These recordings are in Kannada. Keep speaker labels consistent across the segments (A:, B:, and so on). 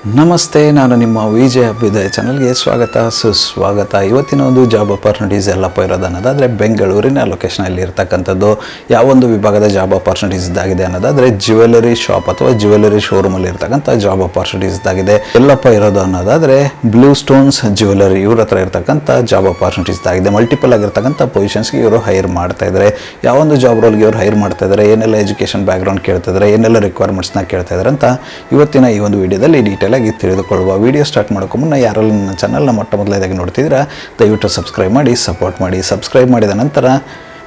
A: ನಮಸ್ತೆ, ನಾನು ನಿಮ್ಮ ವಿಜಯ ಅಭ್ಯುದಯ ಚಾನಲ್ಗೆ ಸ್ವಾಗತ. ಸುಸ್ವಾಗತ. ಇವತ್ತಿನ ಒಂದು ಜಾಬ್ ಅಪಾರ್ಚುನಿಟೀಸ್ ಎಲ್ಲಪ್ಪ ಇರೋದು ಅನ್ನೋದಾದರೆ ಬೆಂಗಳೂರಿನ ಲೊಕೇಶನಲ್ಲಿ ಇರ್ತಕ್ಕಂಥದ್ದು. ಯಾವೊಂದು ವಿಭಾಗದ ಜಾಬ್ ಅಪರ್ಚುನಿಟೀಸ್ ಇದಾಗಿದೆ ಅನ್ನೋದಾದರೆ ಜ್ಯುವೆಲರಿ ಶಾಪ್ ಅಥವಾ ಜ್ಯುವೆಲರಿ ಶೋರೂಮಲ್ಲಿ ಇರ್ತಕ್ಕಂಥ ಜಾಬ್ ಅಪರ್ಚುನಿಟೀಸ್ ಇದಾಗಿದೆ. ಎಲ್ಲಪ್ಪ ಇರೋದು ಅನ್ನೋದಾದರೆ ಬ್ಲೂ ಸ್ಟೋನ್ಸ್ ಜ್ಯುವೆಲರಿ ಇವ್ರ ಹತ್ರ ಇರ್ತಕ್ಕಂಥ ಜಾಬ್ ಅಪರ್ಚುನಿಟೀಸ್ ಇದಾಗಿದೆ. ಮಲ್ಟಿಪಲ್ ಆಗಿರ್ತಕ್ಕಂಥ ಪೊಸಿಷನ್ಸ್ಗೆ ಇವರು ಹೈರ್ ಮಾಡ್ತಾ ಇದ್ದಾರೆ ಯಾವೊಂದು ಜಾಬ್ ರೋಲ್ಗೆ ಇವರು ಹೈರ್ ಮಾಡ್ತಾ ಇದ್ದಾರೆ ಏನೆಲ್ಲ ಎಜುಕೇಷನ್ ಬ್ಯಾಕ್ಗ್ರೌಂಡ್ ಕೇಳ್ತಾ ಇದ್ದಾರೆ ಏನೆಲ್ಲ ರಿಕ್ವೈರ್ಮೆಂಟ್ಸ್ನ ಕೇಳ್ತಾ ಇದ್ದಾರೆ ಅಂತ ಇವತ್ತಿನ ಈ ಒಂದು ವಿಡಿಯೋದಲ್ಲಿ ಡೀಟೇಲ್ ಆಗಿ ತಿಳಿದುಕೊಳ್ಳುವ ವಿಡಿಯೋ ಸ್ಟಾರ್ಟ್ ಮಾಡೋಕ್ಕೂ ಮುನ್ನ ಯಾರೆಲ್ಲ ನನ್ನ ಚಾನಲ್ನ ಮೊಟ್ಟ ಮೊದಲನೇದಾಗಿ ನೋಡ್ತಿದ್ದೀರಾ, ದಯವಿಟ್ಟು ಸಬ್ಸ್ಕ್ರೈಬ್ ಮಾಡಿ ಸಪೋರ್ಟ್ ಮಾಡಿ ಸಬ್ಸ್ಕ್ರೈಬ್ ಮಾಡಿದ ನಂತರ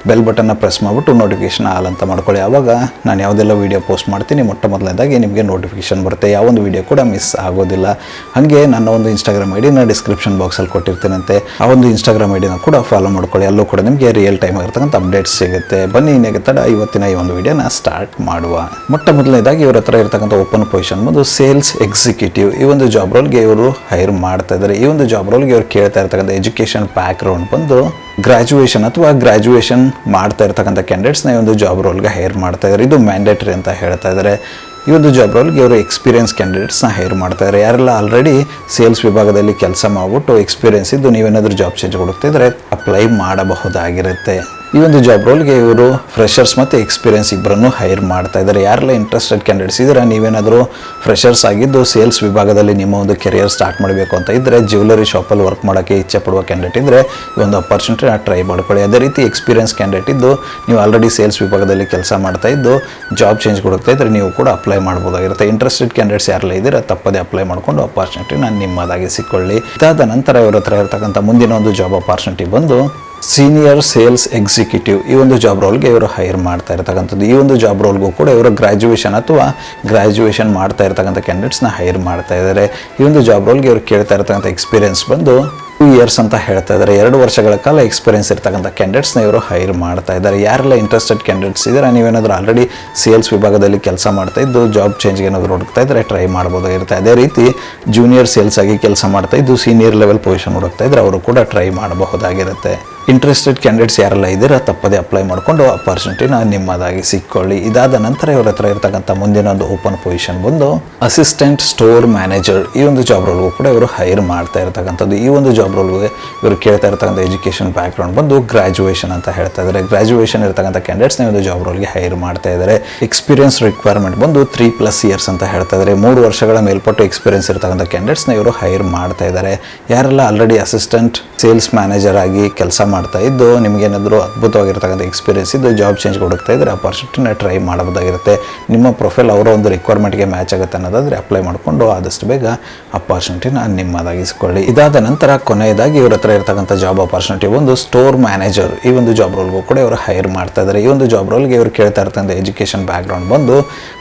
A: ಬೆಲ್ ಬಟನ್ನ ಪ್ರೆಸ್ ಮಾಡಿಬಿಟ್ಟು ನೋಟಿಫಿಕೇಶನ್ ಆಲ್ ಅಂತ ಮಾಡ್ಕೊಳ್ಳಿ. ಆವಾಗ ನಾನು ಯಾವುದೆಲ್ಲ ವೀಡಿಯೋ ಪೋಸ್ಟ್ ಮಾಡ್ತೀನಿ, ಮೊಟ್ಟ ಮೊದಲನೇದಾಗಿ ನಿಮಗೆ ನೋಟಿಫಿಕೇಶನ್ ಬರುತ್ತೆ. ಯಾವೊಂದು ವೀಡಿಯೋ ಕೂಡ ಮಿಸ್ ಆಗೋದಿಲ್ಲ. ಹಾಗೆ ನನ್ನ ಒಂದು ಇನ್ಸ್ಟಾಗ್ರಾಮ್ ಐ ಡಿನ ಡಿಸ್ಕ್ರಿಪ್ಷನ್ ಬಾಕ್ಸಲ್ಲಿ ಕೊಟ್ಟಿರ್ತೀನಂತೆ. ಆ ಒಂದು ಇನ್ಸ್ಟಾಗ್ರಾಮ್ ಐ ಕೂಡ ಫಾಲೋ ಮಾಡ್ಕೊಳ್ಳಿ. ಅಲ್ಲೂ ಕೂಡ ನಿಮಗೆ ರಿಯಲ್ ಟೈಮ್ ಆಗಿರ್ತಕ್ಕಂಥ ಅಪ್ಡೇಟ್ಸ್ ಸಿಗುತ್ತೆ. ಬನ್ನಿ, ಇನ್ನೇಗೆ ತಡ ಇವತ್ತಿನ ಈ ಒಂದು ವೀಡಿಯೋನ ಸ್ಟಾರ್ಟ್ ಮಾಡುವ. ಮೊಟ್ಟ ಮೊದಲನೇದಾಗಿ ಇವ್ರ ಹತ್ರ ಇರ್ತಕ್ಕಂಥ ಓಪನ್ ಪೊಸಿಷನ್ ಬಂದು ಸೇಲ್ಸ್ ಎಕ್ಸಿಕ್ಯೂಟಿವ್ ಈ ಒಂದು ಜಾಬ್ ರೋಲ್ಗೆ ಇವರು ಹೈರ್ ಮಾಡ್ತಾ ಇದ್ದಾರೆ ಈ ಒಂದು ಜಾಬ್ ರೋಲ್ಗೆ ಇವ್ರು ಕೇಳ್ತಾ ಇರ್ತಕ್ಕಂಥ ಎಜುಕೇಷನ್ ಬ್ಯಾಕ್ ಗ್ರೌಂಡ್ ಬಂದು ಗ್ರಾಜುಯೇಷನ್ ಅಥವಾ ಗ್ರಾಜುಯೇಷನ್ ಮಾಡ್ತಾ ಇರ್ತಕ್ಕಂಥ ಕ್ಯಾಂಡಿಡೇಟ್ಸ್ನ ಈ ಒಂದು ಜಾಬ್ ರೋಲ್ಗೆ ಹೈರ್ ಮಾಡ್ತಾ ಇದ್ದಾರೆ ಇದು ಮ್ಯಾಂಡೇಟ್ರಿ ಅಂತ ಹೇಳ್ತಾ ಇದ್ದಾರೆ ಈ ಒಂದು ಜಾಬ್ ರೋಲ್ಗೆ ಇವರು ಎಕ್ಸ್ಪೀರಿಯನ್ಸ್ ಕ್ಯಾಂಡಿಡೇಟ್ಸ್ನ ಹೈರ್ ಮಾಡ್ತಾ ಇದ್ದಾರೆ ಯಾರೆಲ್ಲ ಆಲ್ರೆಡಿ ಸೇಲ್ಸ್ ವಿಭಾಗದಲ್ಲಿ ಕೆಲಸ ಮಾಡಿಬಿಟ್ಟು ಎಕ್ಸ್ಪೀರಿಯನ್ಸ್ ಇದ್ದು ನೀವೇನಾದರೂ ಜಾಬ್ ಚೇಂಜ್ ಹುಡುಕ್ತಿದ್ರೆ ಅಪ್ಲೈ ಮಾಡಬಹುದಾಗಿರುತ್ತೆ. ಈ ಒಂದು ಜಾಬ್ ರೋಲ್ಗೆ ಇವರು ಫ್ರೆಷರ್ಸ್ ಮತ್ತು ಎಕ್ಸ್ಪೀರಿಯನ್ಸ್ ಇಬ್ಬರನ್ನು ಹೈರ್ ಮಾಡ್ತಾ ಇದ್ದಾರೆ. ಯಾರೆಲ್ಲ ಇಂಟ್ರೆಸ್ಟೆಡ್ ಕ್ಯಾಂಡಿಡೇಟ್ಸ್ ಇದ್ದರೆ? ನೀವೇನಾದರೂ ಫ್ರೆಷರ್ಸ್ ಆಗಿದ್ದು ಸೇಲ್ಸ್ ವಿಭಾಗದಲ್ಲಿ ನಿಮ್ಮ ಒಂದು ಕೆರಿಯರ್ ಸ್ಟಾರ್ಟ್ ಮಾಡಬೇಕು ಅಂತ ಇದ್ದರೆ ಜ್ಯುವೆಲರಿ ಶಾಪಲ್ಲಿ ವರ್ಕ್ ಮಾಡೋಕ್ಕೆ ಇಚ್ಛೆ ಪಡುವ ಕ್ಯಾಂಡಿಡೇಟ್ ಇದ್ದರೆ ಈ ಒಂದು ಅಪರ್ಚುನಿಟಿನ ಟ್ರೈ ಮಾಡ್ಕೊಳ್ಳಿ. ಅದೇ ರೀತಿ ಎಕ್ಸ್ಪೀರಿಯನ್ಸ್ ಕ್ಯಾಂಡಿಡೇಟ್ ಇದ್ದು, ನೀವು ಆಲ್ರೆಡಿ ಸೇಲ್ಸ್ ವಿಭಾಗದಲ್ಲಿ ಕೆಲಸ ಮಾಡ್ತಾ ಇದ್ದು ಜಾಬ್ ಚೇಂಜ್ ಕೊಡುತ್ತಾ ಇದ್ದರೆ ನೀವು ಕೂಡ ಅಪ್ಲೈ ಮಾಡ್ಬೋದಾಗಿರುತ್ತೆ. ಇಂಟ್ರೆಸ್ಟೆಡ್ ಕ್ಯಾಂಡಿಡೇಟ್ಸ್ ಯಾರೆಲ್ಲ ಇದ್ದೀರಾ? ತಪ್ಪದೇ ಅಪ್ಲೈ ಮಾಡಿಕೊಂಡು ನಾನು ನಿಮ್ಮದಾಗಿ ಸಿಕ್ಕೊಳ್ಳಿ. ಇದಾದ ನಂತರ ಇವ್ರ ಹತ್ರ ಇರತಕ್ಕಂಥ ಮುಂದಿನ ಒಂದು ಜಾಬ್ ಅಪಾರ್ಚುನಿಟಿ ಬಂದು ಸೀನಿಯರ್ ಸೇಲ್ಸ್ ಎಕ್ಸಿಕ್ಯೂಟಿವ್ ಈ ಒಂದು ಜಾಬ್ ರೋಲ್ಗೆ ಇವರು ಹೈರ್ ಮಾಡ್ತಾ ಇರ್ತಕ್ಕಂಥದ್ದು. ಈ ಒಂದು ಜಾಬ್ ರೋಲ್ಗೂ ಕೂಡ ಇವರು ಗ್ರಾಜುಯೇಷನ್ ಅಥವಾ ಗ್ರ್ಯಾಜುಯೇಷನ್ ಮಾಡ್ತಾ ಇರ್ತಕ್ಕಂಥ ಕ್ಯಾಂಡಿಡೇಟ್ಸ್ನ ಹೈರ್ ಮಾಡ್ತಾ ಇದ್ದಾರೆ ಈ ಒಂದು ಜಾಬ್ ರೋಲ್ಗೆ ಇವರು ಕೇಳ್ತಾ ಇರ್ತಕ್ಕಂಥ ಎಕ್ಸ್ಪೀರಿಯನ್ಸ್ ಬಂದು ಟೂ ಇಯರ್ಸ್ ಅಂತ ಹೇಳ್ತಾ ಇದ್ದಾರೆ ಎರಡು ವರ್ಷಗಳ ಕಾಲ ಎಕ್ಸ್ಪೀರಿಯನ್ಸ್ ಇರ್ತಕ್ಕಂಥ ಕ್ಯಾಂಡಿಡೇಟ್ಸ್ನ ಇವರು ಹೈರ್ ಮಾಡ್ತಾ ಇದ್ದಾರೆ ಯಾರೆಲ್ಲ ಇಂಟ್ರೆಸ್ಟೆಡ್ ಕ್ಯಾಂಡಿಡೇಟ್ಸ್ ಇದ್ದಾರೆ ನೀವೇನಾದರೂ ಆಲ್ರೆಡಿ ಸೇಲ್ಸ್ ವಿಭಾಗದಲ್ಲಿ ಕೆಲಸ ಮಾಡ್ತಾ ಇದ್ದು ಜಾಬ್ ಚೇಂಜ್ಗೆ ಏನಾದರೂ ಹುಡುಕ್ತಾ ಇದ್ದರೆ ಟ್ರೈ ಮಾಡ್ಬೋದಾಗಿರುತ್ತೆ ಅದೇ ರೀತಿ ಜೂನಿಯರ್ ಸೇಲ್ಸ್ ಆಗಿ ಕೆಲಸ ಮಾಡ್ತಾ ಇದ್ದು ಸೀನಿಯರ್ ಲೆವೆಲ್ ಪೊಸಿಷನ್ ಹುಡುಕ್ತಾ ಇದ್ದರೆ ಅವರು ಕೂಡ ಟ್ರೈ ಮಾಡಬಹುದಾಗಿರುತ್ತೆ. ಇಂಟ್ರೆಸ್ಟೆಡ್ ಕ್ಯಾಂಡಿಡೇಟ್ಸ್ ಯಾರೆಲ್ಲ ಇದ್ದೀರಾ, ತಪ್ಪದೇ ಅಪ್ಲೈ ಮಾಡಿಕೊಂಡು ಅಪಾರ್ಚುನಿಟಿನ ನಿಮ್ಮದಾಗಿ ಸಿಕ್ಕೊಳ್ಳಿ. ಇದಾದ ನಂತರ ಇವ್ರ ಹತ್ರ ಇರತಕ್ಕಂಥ ಮುಂದಿನ ಒಂದು ಓಪನ್ ಪೊಸಿಷನ್ ಬಂದು ಅಸಿಸ್ಟೆಂಟ್ ಸ್ಟೋರ್ ಮ್ಯಾನೇಜರ್ ಈ ಒಂದು ಜಾಬ್ ರೋಲ್ಗೂ ಕೂಡ ಇವರು ಹೈರ್ ಮಾಡ್ತಾ ಇರ್ತಕ್ಕಂಥದ್ದು. ಈ ಒಂದು ಜಾಬ್ ರೋಲ್ಗೆ ಇವರು ಕೇಳ್ತಾ ಇರ್ತಕ್ಕಂಥ ಎಜುಕೇಷನ್ ಬ್ಯಾಕ್ಗ್ರೌಂಡ್ ಬಂದು ಗ್ರಾಜುಯೇಷನ್ ಅಂತ ಹೇಳ್ತಾ ಇದ್ದಾರೆ. ಗ್ರಾಜುಯೇಷನ್ ಇರ್ತಕ್ಕಂಥ ಕ್ಯಾಂಡಿಡೇಟ್ಸ್ನ ಒಂದು ಜಾಬ್ ರೋಲ್ಗೆ ಹೈರ್ ಮಾಡ್ತಾ ಇದ್ದಾರೆ. ಎಕ್ಸ್ಪೀರಿಯನ್ಸ್ ರಿಕ್ವೈರ್ಮೆಂಟ್ ಬಂದು ತ್ರೀ ಪ್ಲಸ್ ಇಯರ್ಸ್ ಅಂತ ಹೇಳ್ತಾ ಇದ್ದಾರೆ. ಮೂರು ವರ್ಷಗಳ ಮೇಲ್ಪಟ್ಟು ಎಕ್ಸ್ಪೀರಿಯನ್ಸ್ ಇರ್ತಕ್ಕಂಥ ಕ್ಯಾಂಡಿಡೇಟ್ಸ್ನ ಇವರು ಹೈರ್ ಮಾಡ್ತಾ ಇದ್ದಾರೆ. ಯಾರೆಲ್ಲ ಆಲ್ರೆಡಿ ಅಸಿಸ್ಟೆಂಟ್ ಸೇಲ್ಸ್ ಮ್ಯಾನೇಜರ್ ಆಗಿ ಕೆಲಸ ಮಾಡ್ತಾ ಇದ್ದು, ನಿಮಗೇನಾದರೂ ಅದ್ಭುತವಾಗಿರ್ತಕ್ಕಂಥ ಎಕ್ಸ್ಪೀರಿಯನ್ಸ್ ಇದ್ದು ಜಾಬ್ ಚೇಂಜ್ ಹುಡುಕ್ತಾ ಇದ್ದರೆ ಅಪರ್ಚುನಿಟಿನ ಟ್ರೈ ಮಾಡಬಹುದಾಗಿರುತ್ತೆ. ನಿಮ್ಮ ಪ್ರೊಫೈಲ್ ಅವರ ಒಂದು ರಿಕ್ವೈರ್ಮೆಂಟ್ಗೆ ಮ್ಯಾಚ್ ಆಗುತ್ತೆ ಅನ್ನೋದಾದರೆ ಅಪ್ಲೈ ಮಾಡಿಕೊಂಡು ಆದಷ್ಟು ಬೇಗ ಅಪಾರ್ಚುನಿಟಿನ ನಿಮ್ಮದಾಗಿಸಿಕೊಳ್ಳಿ. ಇದಾದ ನಂತರ ಕೊನೆಯದಾಗಿ ಇವ್ರ ಹತ್ರ ಇರ್ತಕ್ಕಂಥ ಜಾಬ್ ಅಪಾರ್ಚುನಿಟಿ ಒಂದು ಸ್ಟೋರ್ ಮ್ಯಾನೇಜರ್ ಈ ಒಂದು ಜಾಬ್ ರೋಲ್ಗೂ ಕೂಡ ಇವರು ಹೈರ್ ಮಾಡ್ತಾ ಇದ್ದಾರೆ ಈ ಒಂದು ಜಾಬ್ ರೋಲ್ಗೆ ಇವರು ಕೇಳ್ತಾ ಇರ್ತಕ್ಕಂಥ ಎಜುಕೇಷನ್ ಬ್ಯಾಕ್ಗ್ರೌಂಡ್ ಬಂದು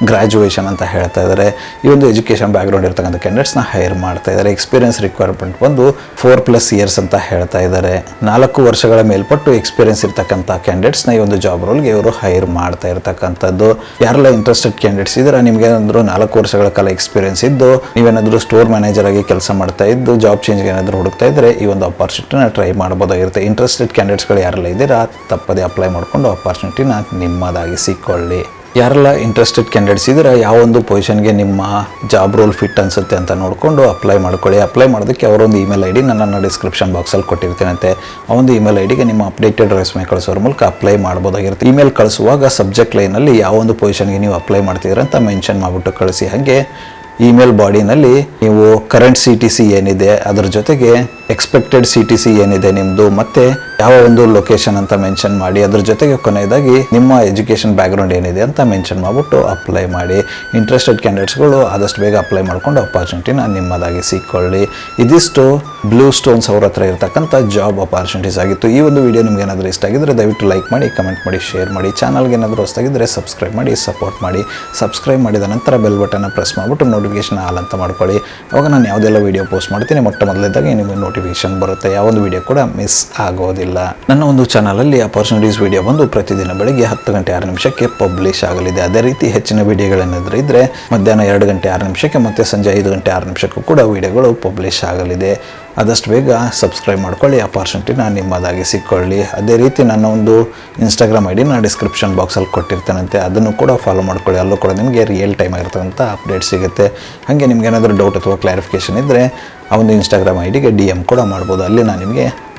A: ಗ್ರಾಜುಯೇಷನ್ ಅಂತ ಹೇಳ್ತಾ ಇದ್ದಾರೆ ಈ ಒಂದು ಎಜುಕೇಷನ್ ಬ್ಯಾಕ್ಗ್ರೌಂಡ್ ಇರ್ತಕ್ಕಂಥ ಕ್ಯಾಂಡಿಡೇಟ್ಸ್ನ ಹೈರ್ ಮಾಡ್ತಾ ಇದ್ದಾರೆ ಎಕ್ಸ್ಪೀರಿಯನ್ಸ್ ರಿಕ್ವೈರ್ಮೆಂಟ್ ಬಂದು ಫೋರ್ ಪ್ಲಸ್ ಇಯರ್ಸ್ ಅಂತ ಹೇಳ್ತಾ ಇದ್ದಾರೆ ನಾಲ್ಕು ವರ್ಷಗಳ ಮೇಲ್ಪಟ್ಟು ಎಕ್ಸ್ಪೀರಿಯನ್ಸ್ ಇರ್ತಕ್ಕಂಥ ಕ್ಯಾಂಡಿಡೇಟ್ಸ್ನ ಈ ಒಂದು ಜಾಬ್ ರೋಲ್ಗೆ ಇವರು ಹೈರ್ ಮಾಡ್ತಾ ಇರ್ತಕ್ಕಂಥದ್ದು. ಯಾರೆಲ್ಲ ಇಂಟ್ರೆಸ್ಟೆಡ್ ಕ್ಯಾಂಡಿಡೇಟ್ಸ್ ಇದ್ರೆ ನಿಮ್ಗೆ ಏನಾದರೂ ನಾಲ್ಕು ವರ್ಷಗಳ ಕಾಲ ಎಕ್ಸ್ಪೀರಿಯನ್ಸ್ ಇದ್ದು, ನೀವೇನಾದರೂ ಸ್ಟೋರ್ ಮ್ಯಾನೇಜರ್ ಆಗಿ ಕೆಲಸ ಮಾಡ್ತಾ ಇದ್ದು ಜಾಬ್ ಚೇಂಜ್ಗೆ ಏನಾದರೂ ಹುಡುಕ್ತಾ ಇದ್ದರೆ ಈ ಒಂದು ಅಪಾರ್ಚುನಿಟಿನ ಟ್ರೈ ಮಾಡ್ಬೋದಾಗಿರುತ್ತೆ. ಇಂಟ್ರೆಸ್ಟೆಡ್ ಕ್ಯಾಂಡಿಡೇಟ್ಸ್ಗಳು ಯಾರೆಲ್ಲ ಇದ್ದೀರಾ, ತಪ್ಪದೇ ಅಪ್ಲೈ ಮಾಡಿಕೊಂಡು ನಿಮ್ಮದಾಗಿ ಸಿಕ್ಕೊಳ್ಳಿ. ಯಾರೆಲ್ಲ ಇಂಟ್ರೆಸ್ಟೆಡ್ ಕ್ಯಾಂಡಿಡೇಟ್ಸ್ ಇದ್ದರೆ, ಯಾವ ಒಂದು ಪೊಸಿಷನ್ಗೆ ನಿಮ್ಮ ಜಾಬ್ ರೋಲ್ ಫಿಟ್ ಅನಿಸುತ್ತೆ ಅಂತ ನೋಡಿಕೊಂಡು ಅಪ್ಲೈ ಮಾಡ್ಕೊಳ್ಳಿ. ಅಪ್ಲೈ ಮಾಡೋದಕ್ಕೆ ಅವರೊಂದು ಇಮೇಲ್ ಐ ಡಿ ನನ್ನನ್ನು ಡಿಸ್ಕ್ರಿಪ್ಷನ್ ಬಾಕ್ಸಲ್ಲಿ ಕೊಟ್ಟಿರ್ತೀನಂತೆ. ಆ ಒಂದು ಇಮೇಲ್ ಐ ಡಿಗೆ ನಿಮ್ಮ ಅಪ್ಡೇಟೆಡ್ ರೆಸ್ಮೆ ಕಳಿಸೋರ ಮೂಲಕ ಅಪ್ಲೈ ಮಾಡ್ಬೋದಾಗಿರುತ್ತೆ. ಇಮೇಲ್ ಕಳಿಸುವಾಗ ಸಬ್ಜೆಕ್ಟ್ ಲೈನಲ್ಲಿ ಯಾವ ಒಂದು ಪೊಸಿಷನ್ಗೆ ನೀವು ಅಪ್ಲೈ ಮಾಡ್ತಿದ್ದೀರ ಅಂತ ಮೆನ್ಷನ್ ಮಾಡಿಬಿಟ್ಟು ಕಳಿಸಿ. ಹಾಗೆ ಇಮೇಲ್ ಬಾಡಿನಲ್ಲಿ ನೀವು ಕರೆಂಟ್ ಸಿ ಟಿ ಸಿ ಏನಿದೆ, ಅದರ ಜೊತೆಗೆ ಎಕ್ಸ್ಪೆಕ್ಟೆಡ್ ಸಿ ಟಿ ಸಿ ಏನಿದೆ ನಿಮ್ಮದು ಮತ್ತೆ ಯಾವ ಒಂದು ಲೊಕೇಶನ್ ಅಂತ ಮೆನ್ಷನ್ ಮಾಡಿ, ಅದ್ರ ಜೊತೆಗೆ ಕೊನೆಯದಾಗಿ ನಿಮ್ಮ ಎಜುಕೇಷನ್ ಬ್ಯಾಕ್ಗ್ರೌಂಡ್ ಏನಿದೆ ಅಂತ ಮೆನ್ಷನ್ ಮಾಡಿಬಿಟ್ಟು ಅಪ್ಲೈ ಮಾಡಿ. ಇಂಟ್ರೆಸ್ಟೆಡ್ ಕ್ಯಾಂಡಿಡೇಟ್ಸ್ಗಳು ಆದಷ್ಟು ಬೇಗ ಅಪ್ಲೈ ಮಾಡ್ಕೊಂಡು ಅಪಾರ್ಚುನಿಟಿನ ನಿಮ್ಮದಾಗಿ ಸಿಕ್ಕೊಳ್ಳಿ. ಇದಿಷ್ಟು ಬ್ಲೂ ಸ್ಟೋನ್ಸ್ ಅವ್ರ ಹತ್ರ ಇರತಕ್ಕಂಥ ಜಾಬ್ ಅಪಾರ್ಚುನಿಟೀಸ್ ಆಗಿತ್ತು. ಈ ಒಂದು ವಿಡಿಯೋ ನಿಮ್ಗೆ ಏನಾದರೂ ಇಷ್ಟ ಆಗಿದ್ರೆ ದಯವಿಟ್ಟು ಲೈಕ್ ಮಾಡಿ ಕಮೆಂಟ್ ಮಾಡಿ ಶೇರ್ ಮಾಡಿ. ಚಾನಲ್ಗೆ ಏನಾದರೂ ಹೊಸ್ತಾಗಿದ್ದರೆ ಸಬ್ಸ್ಕ್ರೈಬ್ ಮಾಡಿ ಸಪೋರ್ಟ್ ಮಾಡಿ. ಸಬ್ಸ್ಕ್ರೈಬ್ ಮಾಡಿದ ನಂತರ ಬೆಲ್ ಬಟನ್ನ ಪ್ರೆಸ್ ಮಾಡಿಬಿಟ್ಟು ನೋಟಿಫಿಕೇಶನ್ ಆಲ್ ಅಂತ ಮಾಡ್ಕೊಳ್ಳಿ. ಅವಾಗ ನಾನು ಯಾವುದೆಲ್ಲ ವೀಡಿಯೋ ಪೋಸ್ಟ್ ಮಾಡ್ತೀನಿ, ಮೊಟ್ಟ ಮೊದಲೇದಾಗಿ ನಿಮಗೆ ನೋಟಿಫಿಕೇಶನ್ ಬರುತ್ತೆ. ಯಾವೊಂದು ವೀಡಿಯೋ ಕೂಡ ಮಿಸ್ ಆಗೋದಿಲ್ಲ. ಇಲ್ಲ ನನ್ನ ಒಂದು ಚಾನಲಲ್ಲಿ ಅಪರ್ಚುನಿಟೀಸ್ ವಿಡಿಯೋ ಬಂದು ಪ್ರತಿದಿನ ಬೆಳಗ್ಗೆ ಹತ್ತು ಗಂಟೆ ಆರು ನಿಮಿಷಕ್ಕೆ ಪಬ್ಲಿಷ್ ಆಗಲಿದೆ. ಅದೇ ರೀತಿ ಹೆಚ್ಚಿನ ವಿಡಿಯೋಗಳೇನಾದರೂ ಇದ್ದರೆ ಮಧ್ಯಾಹ್ನ ಎರಡು ಗಂಟೆ ಆರು ನಿಮಿಷಕ್ಕೆ ಮತ್ತು ಸಂಜೆ ಐದು ಗಂಟೆ ಆರು ನಿಮಿಷಕ್ಕೂ ಕೂಡ ವಿಡಿಯೋಗಳು ಪಬ್ಲಿಷ್ ಆಗಲಿದೆ. ಆದಷ್ಟು ಬೇಗ ಸಬ್ಸ್ಕ್ರೈಬ್ ಮಾಡ್ಕೊಳ್ಳಿ. ಅಪಾರ್ಚುನಿಟಿನ ನಿಮ್ಮದಾಗಿ ಸಿಕ್ಕೊಳ್ಳಿ. ಅದೇ ರೀತಿ ನನ್ನ ಒಂದು ಇನ್ಸ್ಟಾಗ್ರಾಮ್ ಐ ಡಿನ ಡಿಸ್ಕ್ರಿಪ್ಷನ್ ಬಾಕ್ಸಲ್ಲಿ ಕೊಟ್ಟಿರ್ತಾನಂತೆ. ಅದನ್ನು ಕೂಡ ಫಾಲೋ ಮಾಡ್ಕೊಳ್ಳಿ. ಅಲ್ಲೂ ಕೂಡ ನಿಮಗೆ ರಿಯಲ್ ಟೈಮ್ ಆಗಿರ್ತಕ್ಕಂಥ ಅಪ್ಡೇಟ್ ಸಿಗುತ್ತೆ. ಹಾಗೆ ನಿಮ್ಗೆ ಏನಾದರೂ ಡೌಟ್ ಅಥವಾ ಕ್ಲಾರಿಫಿಕೇಷನ್ ಇದ್ದರೆ ಆ ಒಂದು ಇನ್ಸ್ಟಾಗ್ರಾಮ್ ಐ ಡಿಗೆ ಡಿ ಎಂ ಕೂಡ ಮಾಡ್ಬೋದು. ಅಲ್ಲಿ ನಾನು ನಿಮಗೆ